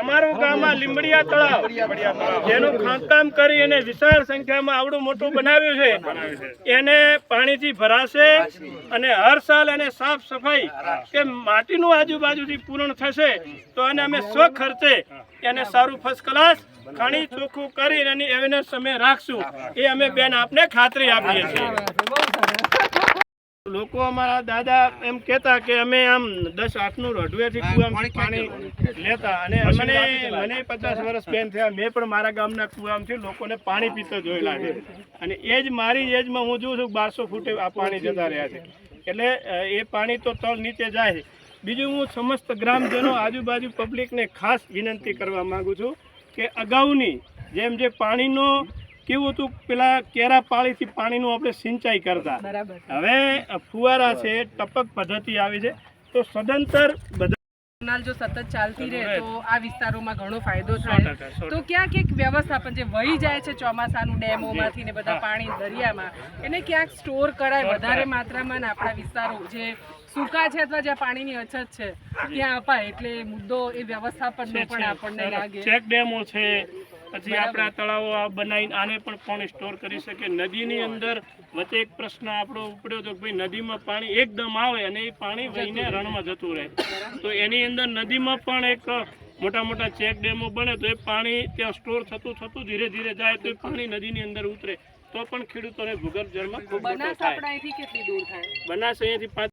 અમારું ગામ આ તળાવ, જેનું ખાંતકામ કરી અને વિશાળ સંખ્યામાં આવડું મોટું બનાવ્યું છે, એને પાણીથી ભરાશે અને હર સાલ એને સાફ સફાઈ કે માટીનું આજુબાજુથી પૂર્ણ થશે, તો એને અમે સ્વ ખર્ચે એને સારું ફર્સ્ટ ક્લાસ ખાણી ચોખ્ખું કરી એની એવેનેસ અમે રાખશું. એ અમે બેન આપને ખાતરી આપીએ છીએ. લોકો અમારા દાદા એમ કહેતા કે અમે આમ દસ આઠનું રઢવેથી કુવામાં પાણી લેતા. અને મને મને પચાસ વર્ષ બેન થયા. મેં પણ મારા ગામના કુવામાંથી લોકોને પાણી પીતો જોયેલા છે અને એ જ મારી એજમાં હું જોઉં છું બારસો ફૂટે આ પાણી જતા રહ્યા છે. એટલે એ પાણી તો તળ નીચે જાય. બીજું હું સમસ્ત ગ્રામજનો આજુબાજુ પબ્લિકને ખાસ વિનંતી કરવા માગું છું કે અગાઉની જેમ જે પાણીનો કેવું હતું? પેલા કેરા પાળીથી પાણીનું આપણે સિંચાઈ કરતા. હવે ફુવારા છે ટપક પદ્ધતિ આવી છે. તો સદંતર બધા જો સતત ચાલતી રહે તો આ વિસ્તારોમાં ઘણો ફાયદો થાય. તો ક્યાંક એક વ્યવસ્થાપન જે વહી જાય છે ચોમાસાનું ડેમોમાંથી ને બધા પાણી દરિયામાં એને ક્યાંક સ્ટોર કરાય વધારે માત્રામાં ને આપણા વિસ્તારો જે સૂકા છે અથવા જ્યાં પાણીની અછત છે ત્યાં અપાય. એટલે મુદ્દો એ વ્યવસ્થાપનનો પણ આપણને લાગે. ચેક ડેમો છે પછી આપણા તળાવો આ બનાવીને આને પણ પાણી સ્ટોર કરી શકે. નદીની અંદર વચ્ચે એક પ્રશ્ન આપણો ઉપડ્યો હતો કે ભાઈ નદીમાં પાણી એકદમ આવે અને એ પાણી વહીને રણમાં જતું રહે. તો એની અંદર નદીમાં પણ એક મોટા મોટા ચેક ડેમો બને તો એ પાણી ત્યાં સ્ટોર થતું થતું ધીરે ધીરે જાય તો એ પાણી નદીની અંદર ઉતરે. તો પણ ખેડૂતોને ભૂગર્ભ જળમાં ખૂબ મોટો થાય? બનાસ અહીંયાથી પાંચ